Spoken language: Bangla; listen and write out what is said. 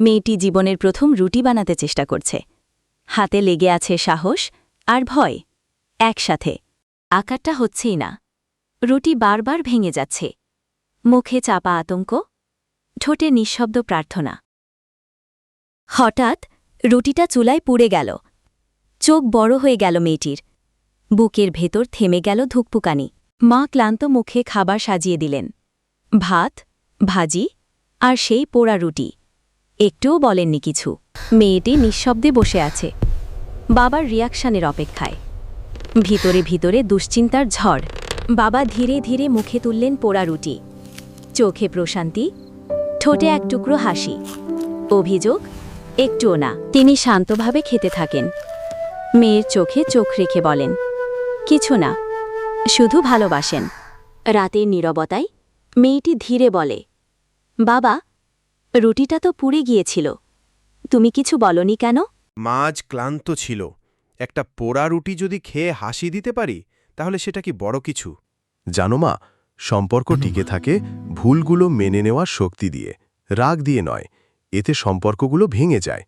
মেয়েটি জীবনের প্রথম রুটি বানাতে চেষ্টা করছে। হাতে লেগে আছে সাহস আর ভয়। একসাথে। আকারটা হচ্ছেই না। রুটি বারবার ভেঙে যাচ্ছে। মুখে চাপা আতঙ্ক। ঠোঁটে নিঃশব্দ প্রার্থনা। হঠাৎ রুটিটা চুলায় পুড়ে গেল। চোখ বড় হয়ে গেল মেয়েটির। বুকের ভেতর থেমে গেল ধুকপুকানি। মা ক্লান্ত মুখে খাবার সাজিয়ে দিলেন। ভাত, ভাজি আর সেই পোড়া রুটি। একটুও বলেননি কিছু। মেয়েটি নিঃশব্দে বসে আছে। বাবার রিয়াকশানের অপেক্ষায়। ভিতরে ভিতরে দুশ্চিন্তার ঝড়। বাবা ধীরে ধীরে মুখে তুললেন পোড়া রুটি। চোখে প্রশান্তি, ঠোঁটে এক টুকরো হাসি। অভিযোগ, একটুও না। তিনি শান্তভাবে খেতে থাকেন। মেয়ের চোখে চোখ রেখে বলেন, কিছু না, শুধু ভালোবাসেন। রাতের নীরবতায় মেয়েটি ধীরে বলে, বাবা রুটিটা তো পুড়ে গিয়েছিল। তুমি কিছু বলনি কেন? মাছ ক্লান্ত ছিল। একটা পোড়া রুটি যদি খেয়ে হাসি দিতে পারি তাহলে সেটা কি বড় কিছু? জানো মা সম্পর্ক টিকে থাকে ভুলগুলো মেনে নেওয়ার শক্তি দিয়ে রাগ দিয়ে নয় এতে সম্পর্কগুলো ভেঙে যায়।